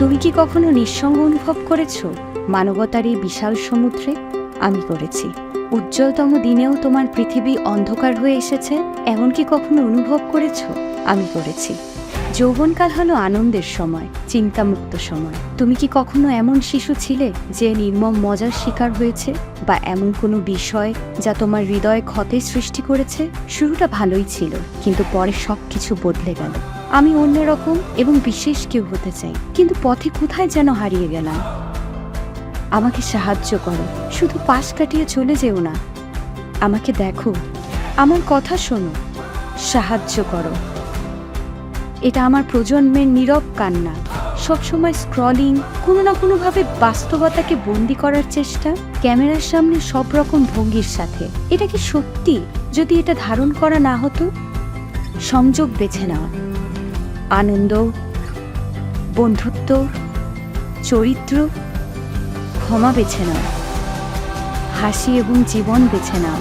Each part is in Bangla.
কি কখনো নিঃসঙ্গ অনুভব করেছ? মানবতার এই বিশাল সমুদ্রে আমি করেছি। উজ্জ্বলতম দিনেও তোমার পৃথিবী অন্ধকার হয়ে এসেছে এমন কি কখনো অনুভব করেছ? আমি করেছি। যৌবনকাল হলো আনন্দের সময়, চিন্তামুক্ত সময়। তুমি কি কখনো এমন শিশু ছিলে যে নির্মম মজার শিকার হয়েছে? বা এমন কোনো বিষয় যা তোমার হৃদয়ে ক্ষতের সৃষ্টি করেছে? শুরুটা ভালোই ছিল, কিন্তু পরে সব কিছু বদলে গেল। আমি অন্যরকম এবং বিশেষ কেউ হতে চাই। কিন্তু পথে কোথায় যেন হারিয়ে গেলাম? আমাকে সাহায্য করো। শুধু পাশ কাটিয়ে চলে যেও না। আমাকে দেখো। আমার কথা শোনো। সাহায্য করো। এটা আমার প্রজন্মের নীরব কান্না। সবসময় স্ক্রলিং কোনো না কোনোভাবে বাস্তবতাকে বন্দি করার চেষ্টা, ক্যামেরার সামনে সব রকম ভঙ্গির সাথে। এটা কি সত্যি? যদি এটা ধারণ করা না হতো, সংযোগ বেছে নেওয়া। আনন্দ, বন্ধুত্ব, চরিত্র ক্ষমা বেছে নাও। হাসি এবং জীবন বেছে নাও।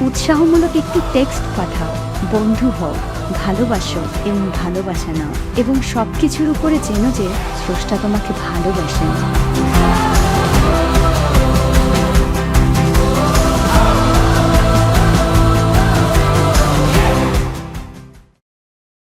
উৎসাহমূলক একটি টেক্সট পাঠাও। বন্ধু হও, ভালোবাসো এবং ভালোবাসা নাও। এবং সব কিছুর উপরে জেনো যে স্রষ্টা তোমাকে ভালোবাসেন।